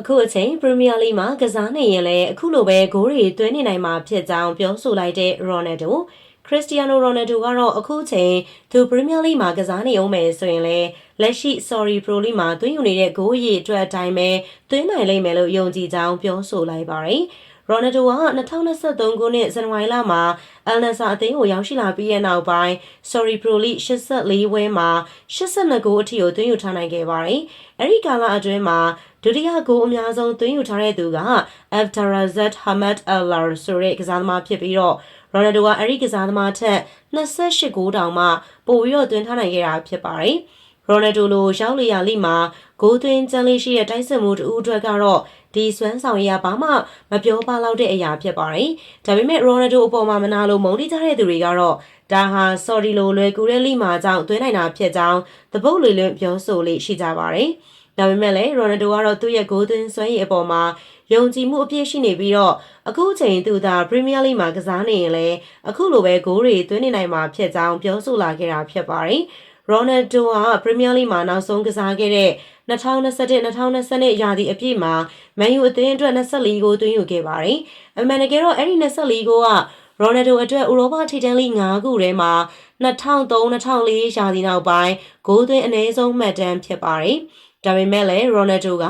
အခုအချိန်ပရီးမီးယားလိမှာကစားနေရင်လည်းအခုလိုပဲဂိုးတွေသွင်းနေနိုင်မှာဖြစ်ကြောင်းပြောဆိုလိုက်တဲ့ရိုနယ်ဒိုခရစ္စတီယာနိုရိုနယ်ဒိုကတော့အခုချိန်သူပရီးမီးယားလိမှာကစားနေအောင်မယ်ဆိုရင်လည်းလက်ရှိ Sorry Pro League မှာသွင်းယူနေတဲ့ဂိုးရည်အတွက်အတိုင်းပဲသွင်းနိုင်လိမ့်မယ်လို့ယုံကြည်ကြောင်းပြောဆိုလိုက်ပါတယ်။ ရိုနယ်ဒိုက2023ခုနှစ်ဇန်နဝါရီလမှာအယ်နဆာအသင်းကိုရောက်ရှိလာပြီးတဲ့နောက်ပိုင်း Sorry Pro League 84ဝဲမှာ82ဂိုးအထိကိုသွင်းယူထားနိုင်ခဲ့ပါတယ်။အဲဒီကာလအတွင်းမှာဒုတိယဂိုးအများဆုံးသွင်းယူထားတဲ့သူက Abdarazat Hamad Allar ဆိုတဲ့ကစားသမားဖြစ်ပြီးတော့ရိုနယ်ဒိုကအဲဒီကစားသမားထက်28ဂိုးတောင်မှပိုပြီးတော့သွင်းထားနိုင်ခဲ့တာဖြစ်ပါတယ်။ ရိုနယ်ဒိုလိုရောက်လျာလိမှာဂိုးသွင်းကျန်းလေးရှိတဲ့တိုက်စစ်မှုတူအတွက်ကတော့ဒီစွမ်းဆောင်ရဘာမှမပြောပါတော့တဲ့အရာဖြစ်ပါတယ်။ဒါပေမဲ့ရိုနယ်ဒိုအပေါ်မှာမနာလို့မုန်းတိကြတဲ့သူတွေကတော့ဒါဟာဆော်ဒီလိုလွယ်ကူတဲ့လိမာကြောင့်သွင်းနိုင်တာဖြစ်ကြောင်းသပုတ်လေလွင့်ပြောဆိုလေးရှိကြပါတယ်။ဒါပေမဲ့လည်းရိုနယ်ဒိုကတော့သူ့ရဲ့ဂိုးသွင်းစွမ်းရည်အပေါ်မှာယုံကြည်မှုအပြည့်ရှိနေပြီးတော့အခုချိန်သူသာပရီးမီးယားလိမှာကစားနေရင်လည်းအခုလိုပဲဂိုးတွေသွင်းနေနိုင်မှာဖြစ်ကြောင်းပြောဆိုလာခဲ့တာဖြစ်ပါတယ်။ ရိုနယ်ဒိုဟာပရီးမီးယားလိမှာနောက်ဆုံးကစားခဲ့တဲ့2021-2022ရာသီအပြည့်မှာမန်ယူအသင်းအတွက်24ဂိုးသွင်းယူခဲ့ပါတယ်။အမှန်တကယ်တော့အဲ့ဒီ24ဂိုးကရိုနယ်ဒိုအတွက်ဥရောပထိပ်တန်းလိ5ခုထဲမှာ2003-2004ရာသီနောက်ပိုင်းဂိုးသွင်းအနည်းဆုံးမှတ်တမ်းဖြစ်ပါတယ်။ဒါပေမဲ့လည်းရိုနယ်ဒိုက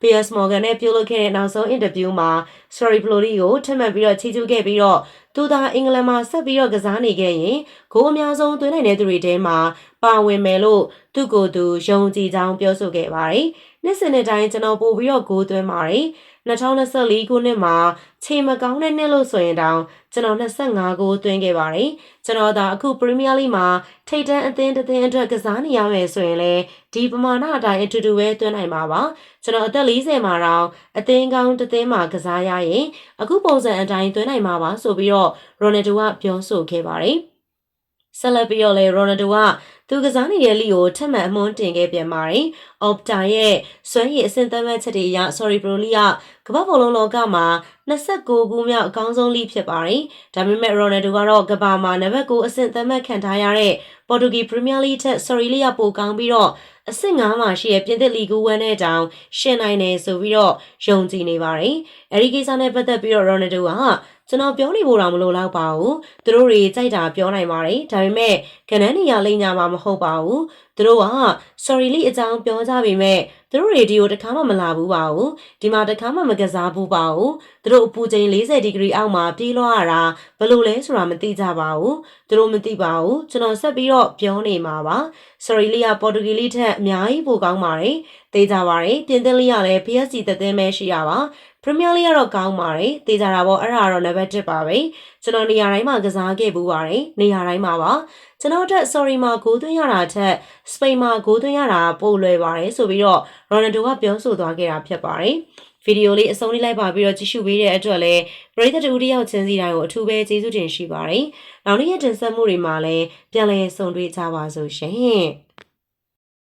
PS Morgan နဲ့ပြုလုပ်ခဲ့တဲ့နောက်ဆုံးအင်တာဗျူးမှာ Sorry Flori ကိုထပ်မံပြီးတော့ချီးကျူးခဲ့ပြီးတော့သူသာအင်္ဂလန်မှာဆက်ပြီးတော့ကစားနေခဲ့ရင်ဂိုးအများဆုံးသွင်းနိုင်တဲ့သူတွေထဲမှာ ပါဝင်မယ်လို့သူ့ကိုယ်သူယုံကြည်ကြောင်းပြောဆိုခဲ့ပါတယ်။နှစ်စဉ်နဲ့တိုင်းကျွန်တော်ပို့ပြီးတော့ဂိုးသွင်းပါတယ်။2024ခုနှစ်မှာချိန်မကောင်းတဲ့နှစ်လို့ဆိုရင်တောင်ကျွန်တော်25ဂိုးသွင်းခဲ့ပါတယ်။ကျွန်တော်ဒါအခုပရီးမီးယားလိမှာထိပ်တန်းအသင်းတစ်သင်းအတွက်ကစားနေရမယ်ဆိုရင်လည်းဒီပမာဏအတိုင်းအတူတူပဲသွင်းနိုင်မှာပါ။ကျွန်တော်အသက်40မှာတော့အသင်းကောင်းတစ်သင်းမှာကစားရရင်အခုပုံစံအတိုင်းသွင်းနိုင်မှာပါဆိုပြီးတော့ရိုနယ်ဒိုကပြောဆိုခဲ့ပါတယ်။ဆက်လက်ပြီးတော့လေရိုနယ်ဒိုက သူကစားနေတဲ့လီကိုထပ်မံအမွှန်းတင်ခဲ့ပြန်ပါတယ်။ Opta ရဲ့စွမ်းရည်အဆင့်သတ်မှတ်ချက်တွေအရ Sorry Pro လီကကမ္ဘာဘောလုံးလောကမှာ29ခုမြောက်အကောင်းဆုံးလီဖြစ်ပါတယ်။ဒါပေမဲ့ရိုနယ်ဒိုကတော့ကမ္ဘာမှာနံပါတ်9အဆင့်သတ်မှတ်ခံထားရတဲ့ပေါ်တူဂီပရီးမီးယားလိထက် Sorry လီကပိုကောင်းပြီးတော့အဆင့်9မှာရှိတဲ့ပြင်သစ်လီဂူဝမ်းနဲ့တောင်ရှင်နိုင်တယ်ဆိုပြီးတော့ယုံကြည်နေပါတယ်။အဲဒီကိစ္စနဲ့ပတ်သက်ပြီးတော့ရိုနယ်ဒိုကကျွန်တော်ပြောနေဖို့တော့မလိုတော့ပါဘူး။သူတို့တွေကြိုက်တာပြောနိုင်ပါတယ်။ဒါပေမဲ့ကနန်းနေရလိမ့်ညာမှာမဟုတ်ပါဘူး။သူတို့က sorry လိအကြောင်းပြောကြပေမဲ့သူတို့ရေဒီယိုတခါမှမလာဘူးပါဘူး။ဒီမှာတခါမှမကစားဘူးပါဘူး။သူတို့အပူချိန်40ဒီဂရီအောက်မှာပြေးလွှားရတာဘယ်လိုလဲဆိုတာမသိကြပါဘူး။သူတို့မသိပါဘူး။ကျွန်တော်ဆက်ပြီးတော့ပြောနေမှာပါ။ sorry လိကပေါ်တူဂီလိထက်အများကြီးပိုကောင်းပါတယ်။သိကြပါတယ်။ပြင်သစ်လိကလည်း PSG သက်သင်းပဲရှိရပါပရီးမီးယားလိကတော့ကောင်းပါတယ်။တေးကြတာပေါ့အဲ့ဒါတော့နံပါတ်1ပါပဲ။ကျွန်တော်နေရာတိုင်းမှာကစားခဲ့ဘူးပါတယ်။နေရာတိုင်းမှာပါ။ကျွန်တော်တို့ sorry မှာဂိုးသွင်းရတာထက်စပိန်မှာဂိုးသွင်းရတာပိုလွယ်ပါတယ်ဆိုပြီးတော့ရိုနယ်ဒိုကပြောဆိုသွားခဲ့တာဖြစ်ပါတယ်။ဗီဒီယိုလေးအဆုံးလေးလိုက်ပါပြီးတော့ကြည့်ရှုပေးတဲ့အတွက်လည်းပရိသတ်တူတယောက်ချင်းစီတိုင်းကိုအထူးပဲကျေးဇူးတင်ရှိပါတယ်။နောက်နေ့ရက်တင်ဆက်မှုတွေမှာလည်းပြန်လည်ဆုံတွေ့ကြပါစို့ရှင်။